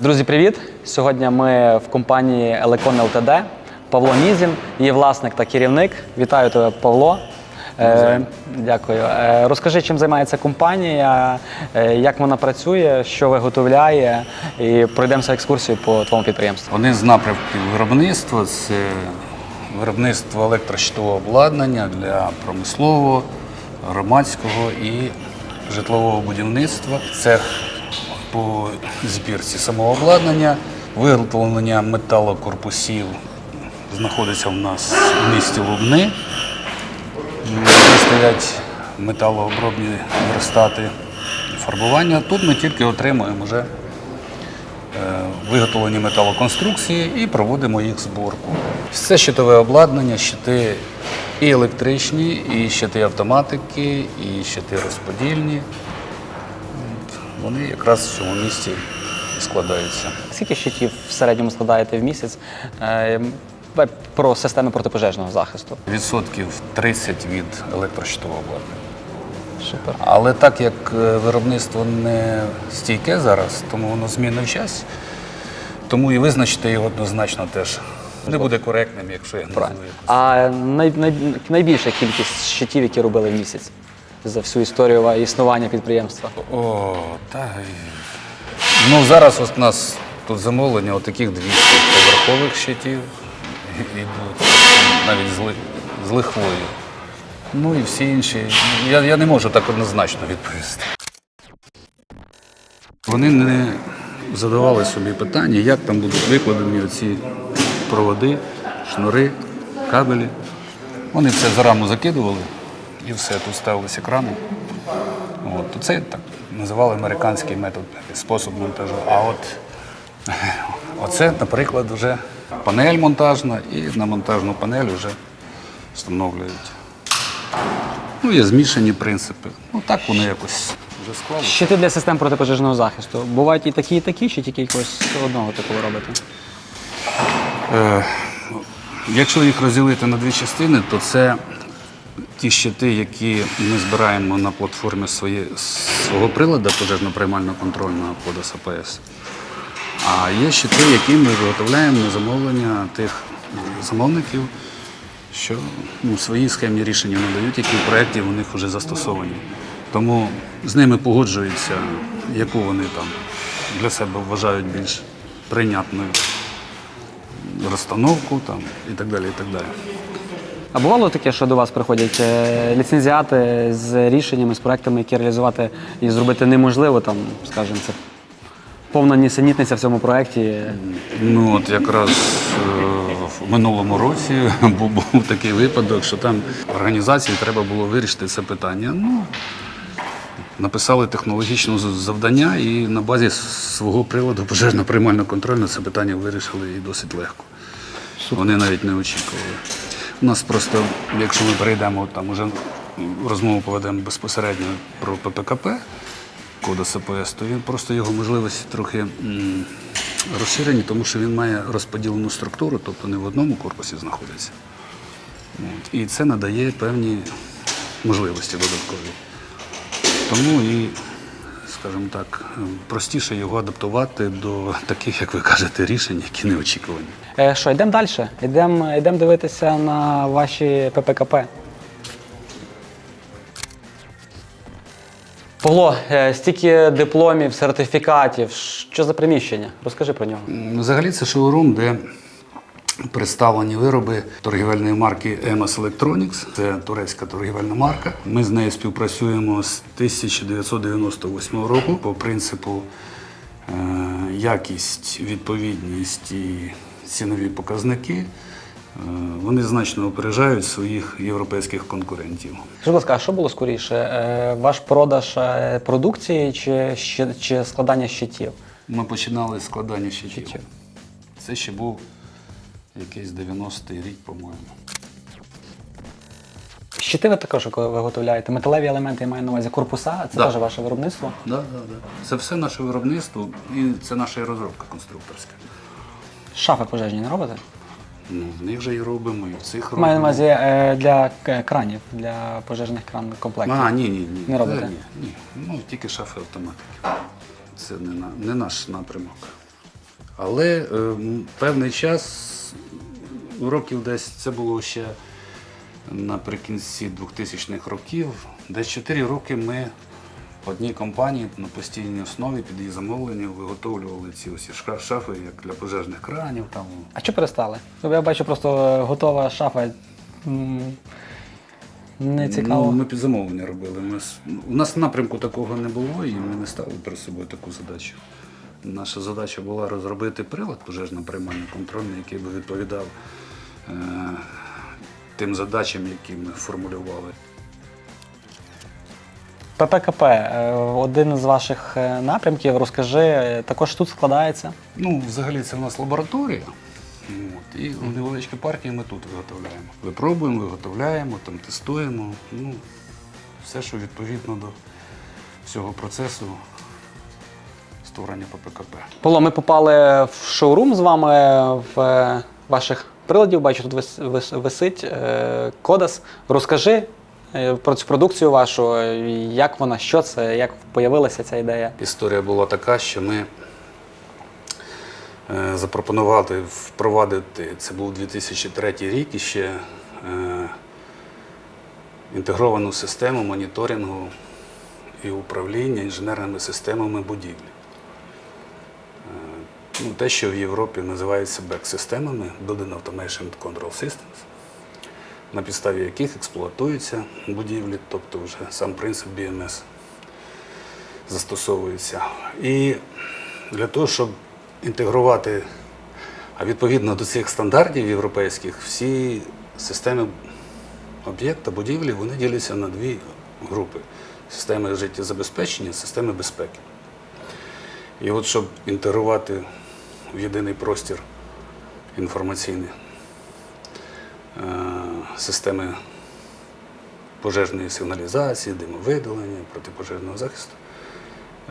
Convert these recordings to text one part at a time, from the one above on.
Друзі, привіт! Сьогодні ми в компанії Елекон ЛТД. Павло Нізін, її власник та керівник. Вітаю тебе, Павло. Е, дякую. Е, розкажи, чим займається компанія, е, як вона працює, що виготовляє, і пройдемося екскурсію по твоєму підприємству. Один з напрямків виробництва це виробництво електрощитового обладнання для промислового, громадського і житлового будівництва. Цех по збірці самого обладнання, виготовлення металокорпусів знаходиться в нас в місті Лубни. Стоять металообробні верстати фарбування. Тут ми тільки отримуємо вже е, виготовлені металоконструкції і проводимо їх зборку. Це щитове обладнання, щити і електричні, і щити автоматики, і щити розподільні. Вони якраз в цьому місці складаються. Скільки щитів в середньому складаєте в місяць? Е, про системи протипожежного захисту. Відсотків 30 від електрощитового обладнання. Супер. Але так як е, виробництво не стійке зараз, тому воно змінне в часі, тому і визначити його однозначно теж не буде коректним, якщо я Правильно. називаю. А най, най, найбільша кількість щитів, які робили в місяць за всю історію існування підприємства. О, та ну зараз у нас тут замовлення отаких 200 поверхових щитів йдуть навіть з, ли- з лихвою. Ну і всі інші. Я, я не можу так однозначно відповісти. Вони не задавали собі питання, як там будуть викладені оці проводи, шнури, кабелі. Вони це зараму закидували і все, тут ставилися екрани. От, то це так називали американський метод, спосіб монтажу. А от оце, наприклад, вже панель монтажна, і на монтажну панель вже встановлюють. Ну, є змішані принципи. Ну так воно якось вже склалося. Щити для систем протипожежного захисту. Бувають і такі, і такі, чи тільки якогось одного ви робите? Е, Якщо їх розділити на дві частини, то це ті щити, які ми збираємо на платформі своє, свого приладу пожежно-приймально-контрольного подас АПС. А є щити, які ми виготовляємо на замовлення тих замовників, що ну, в своїй схемі рішення надають, які в проєкті у них вже застосовані. Тому з ними погоджуються, яку вони там для себе вважають більш прийнятною розстановку там, і так далі. І так далі. А бувало таке, що до вас приходять е, ліцензіати з рішеннями, з проектами, які реалізувати і зробити неможливо, там, скажімо, це повна нісенітниця в цьому проєкті. Ну от якраз е, в минулому році був, був такий випадок, що там організації треба було вирішити це питання. Ну, написали технологічне з- завдання і на базі свого приладу пожежно-приймально контрольно це питання вирішили і досить легко. Вони навіть не очікували. У нас просто, якщо ми перейдемо там уже розмову поведемо безпосередньо про ППКП, кода СПС, то він просто його можливості трохи розширені, тому що він має розподілену структуру, тобто не в одному корпусі знаходиться. От. І це надає певні можливості додаткові. Тому і, скажімо так, простіше його адаптувати до таких, як ви кажете, рішень, які не очікувані. Е, що, йдемо далі? Йдемо йдем дивитися на ваші ППКП. Павло, е, стільки дипломів, сертифікатів. Що за приміщення? Розкажи про нього. Взагалі це шоурум, де представлені вироби торгівельної марки EMAS Electronics. Це турецька торгівельна марка. Ми з нею співпрацюємо з 1998 року по принципу е, якість, відповідність і цінові показники. Е, Вони значно опережають своїх європейських конкурентів. Будь ласка, а що було скоріше? Е, Ваш продаж е, продукції чи, щи- чи складання щитів? Ми починали з складання щитів. Щитів. Це ще був якийсь 90-й рік, по-моєму. Щити ви також виготовляєте. Металеві елементи я маю на увазі корпуса, це Да. теж ваше виробництво. Да, да, да. Це все наше виробництво і це наша розробка конструкторська. Шафи пожежні не робите? Ну, в них же і робимо, і в цих робимо. Маю на увазі е, для к- кранів, для пожежних кран комплектів. А, ні, ні, ні. Не робите? Та Ні, ні. Ну, тільки шафи автоматики. Це не, на, не наш напрямок. Але е, м, певний час, років десь це було ще наприкінці 2000-х років, десь 4 роки ми в одній компанії на постійній основі під її замовлення виготовлювали ці ша- шафи, як для пожежних кранів. Там. А що перестали? Я бачу просто е, готова шафа. Не цікаво. Ну, ми під замовлення робили. Ми, у нас напрямку такого не було, і ми не ставили перед собою таку задачу. Наша задача була розробити прилад пожежно приймальний контрольний, який би відповідав тим задачам, які ми формулювали. ППКП, е, один з ваших е, напрямків, розкажи, е, також тут складається. Ну, взагалі, це в нас лабораторія. От, і невеличкі партії ми тут виготовляємо. Випробуємо, виготовляємо, там, тестуємо. Ну, все, що відповідно до всього процесу створення ППКП. Павло, ми попали в шоурум з вами в е, ваших приладів. Бачу, тут вис- вис- висить е, Кодас. Розкажи е, про цю продукцію вашу, е, як вона, що це, як появилася ця ідея. Історія була така, що ми запропонували впровадити, це був 2003 рік, і ще інтегровану систему моніторингу і управління інженерними системами будівлі. Ну, те, що в Європі називається BEC-системами Building Automation Control Systems, на підставі яких експлуатуються будівлі, тобто вже сам принцип BMS застосовується. І для того, щоб інтегрувати, а відповідно до цих стандартів європейських, всі системи об'єкта, будівлі, вони діляться на дві групи: системи життєзабезпечення, системи безпеки. І от щоб інтегрувати в єдиний простір інформаційний е, системи пожежної сигналізації, димовидалення, протипожежного захисту,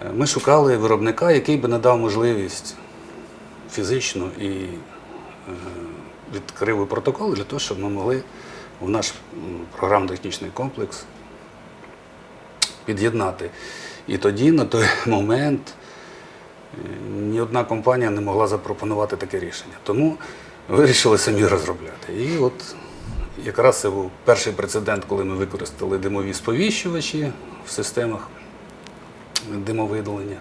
е, ми шукали виробника, який би надав можливість фізично і е, відкрив протокол для того, щоб ми могли в наш програмно-технічний комплекс під'єднати. І тоді, на той момент, ні одна компанія не могла запропонувати таке рішення. Тому вирішили самі розробляти. І от якраз це був перший прецедент, коли ми використали димові сповіщувачі в системах димовидалення.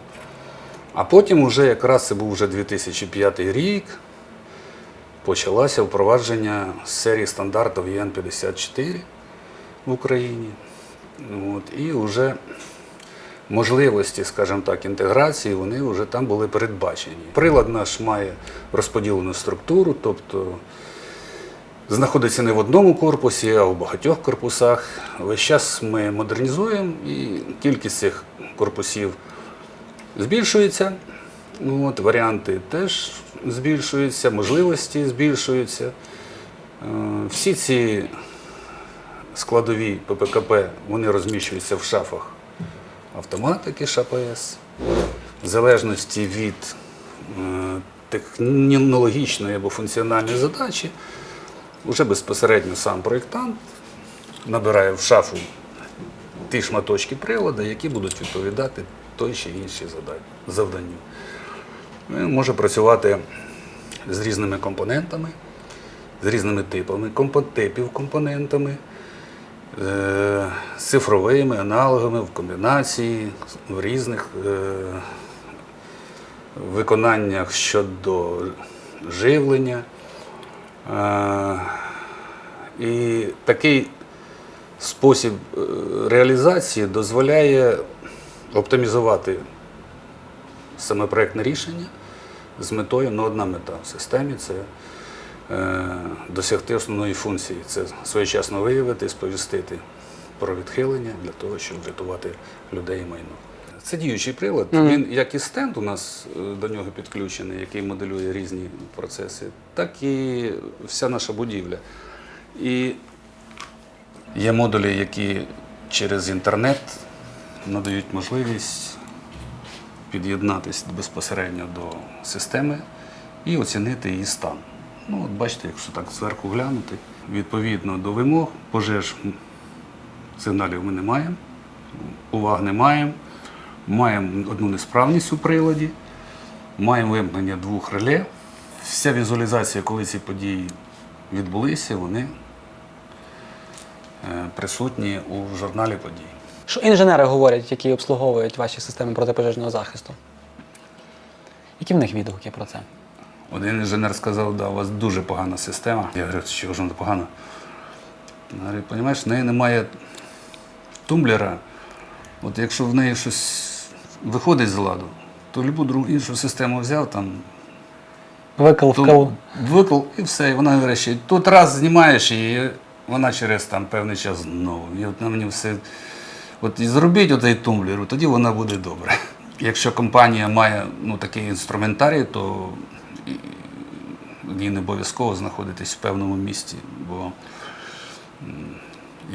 А потім, уже якраз це був вже 2005 рік, почалося впровадження серії стандартів ЄН-54 в Україні. От, і вже можливості, скажімо так, інтеграції, вони вже там були передбачені. Прилад наш має розподілену структуру, тобто знаходиться не в одному корпусі, а в багатьох корпусах. Весь час ми модернізуємо і кількість цих корпусів збільшується. Ну, От, варіанти теж збільшуються, можливості збільшуються. Е, Всі ці складові ППКП вони розміщуються в шафах автоматики ШАПС. В залежності від е, технологічної або функціональної задачі, вже безпосередньо сам проєктант набирає в шафу ті шматочки приладу, які будуть відповідати той чи іншій завданню. Він може працювати з різними компонентами, з різними типами типів компонентами, з цифровими аналогами в комбінації, в різних е, виконаннях щодо живлення. Е, І такий спосіб е, реалізації дозволяє оптимізувати саме проєктне рішення з метою, ну одна мета в системі це е, досягти основної функції. Це своєчасно виявити, сповістити про відхилення для того, щоб врятувати людей і майно. Це діючий прилад. Він як і стенд у нас е, до нього підключений, який моделює різні процеси, так і вся наша будівля. І є модулі, які через інтернет надають можливість під'єднатися безпосередньо до системи і оцінити її стан. Ну, от бачите, якщо так зверху глянути, відповідно до вимог, пожеж сигналів ми не маємо, уваг не маємо, маємо одну несправність у приладі. Маємо вимкнення двох реле. Вся візуалізація, коли ці події відбулися, вони е, присутні у журналі подій. Що інженери говорять, які обслуговують ваші системи протипожежного захисту? Які в них відгуки про це? Один інженер сказав, да, у вас дуже погана система. Я говорю, що ж вона погана? Говорить, розумієш, в неї немає тумблера. От якщо в неї щось виходить з ладу, то любу другу іншу систему взяв, там Викл тум- вкл. виклав і все. І вона говорить, тут раз знімаєш її, вона через там певний час знову. І от на мені все. От і зробіть оцей тумблер, тоді вона буде добре. Якщо компанія має ну, такий інструментарій, то і- обов'язково знаходитись в певному місці, бо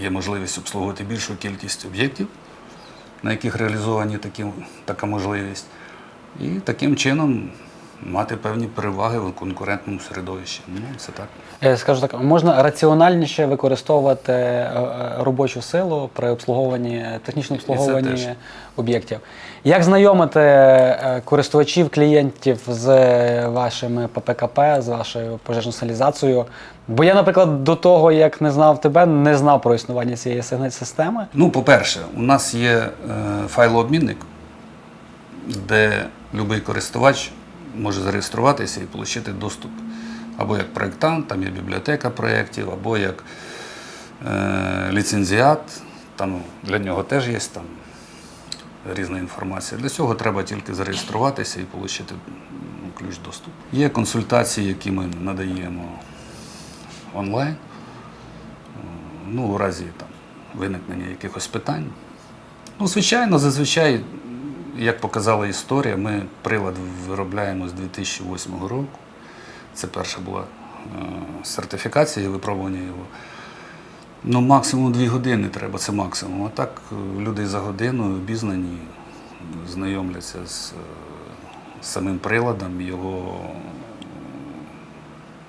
є можливість обслуговувати більшу кількість об'єктів, на яких реалізовані такі, така можливість. І таким чином мати певні переваги в конкурентному середовищі. Ну, це так. Е, Скажу так, можна раціональніше використовувати е, е, робочу силу при обслуговуванні технічному обслуговуванні об'єктів. Як знайомити користувачів, клієнтів з вашими ППКП, з вашою пожежною сигналізацією? Бо я, наприклад, до того, як не знав тебе, не знав про існування цієї сигнальної системи. Ну, по-перше, у нас є файлообмінник, де будь-який користувач може зареєструватися і отримати доступ. Або як проєктант, там є бібліотека проєктів, або як е, ліцензіат. Там для нього теж є там різна інформація. Для цього треба тільки зареєструватися і отримати ну, ключ доступу. Є консультації, які ми надаємо онлайн. Ну, у разі там, виникнення якихось питань. Ну, звичайно, зазвичай, як показала історія, ми прилад виробляємо з 2008 року. Це перша була е, сертифікація і випробування його. Ну, максимум дві години треба, це максимум. А так е, люди за годину обізнані, знайомляться з, е, самим приладом, його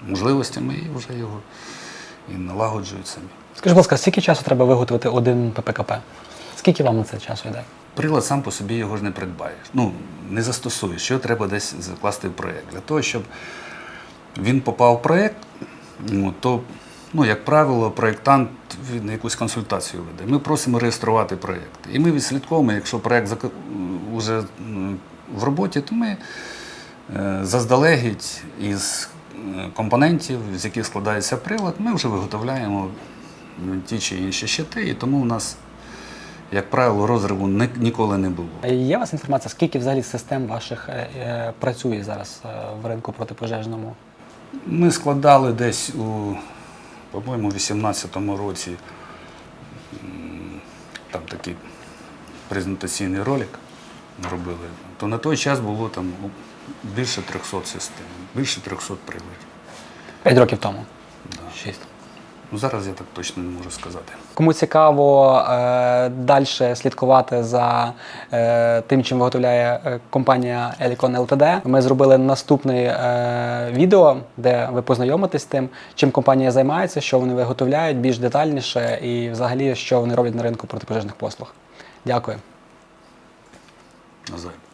можливостями і вже його і налагоджують самі. Скажи, будь ласка, скільки часу треба виготовити один ППКП? Скільки вам на це часу йде? Прилад сам по собі його ж не придбаєш. Ну, не застосуєш, що треба десь закласти в проєкт. Для того, щоб він попав в проєкт, ну, то, ну, як правило, проєктант він якусь консультацію веде. Ми просимо реєструвати проєкт. І ми відслідковуємо, якщо проєкт вже в роботі, то ми е, заздалегідь із е, компонентів, з яких складається прилад, ми вже виготовляємо ті чи інші щити, і тому у нас як правило, розриву ні- ніколи не було. Є у вас інформація, скільки взагалі систем ваших е, е, працює зараз е, в ринку протипожежному? Ми складали десь у, по-моєму, 18-му році м, там такий презентаційний ролик робили. То на той час було там ну, більше 300 систем, більше 300 приладів. П'ять років тому. Да. Шість. Ну, зараз я так точно не можу сказати. Кому цікаво е, далі слідкувати за е, тим, чим виготовляє е, компанія Elicon Ltd, ми зробили наступне е, відео, де ви познайомитесь з тим, чим компанія займається, що вони виготовляють більш детальніше і взагалі що вони роблять на ринку протипожежних послуг. Дякую. Назад.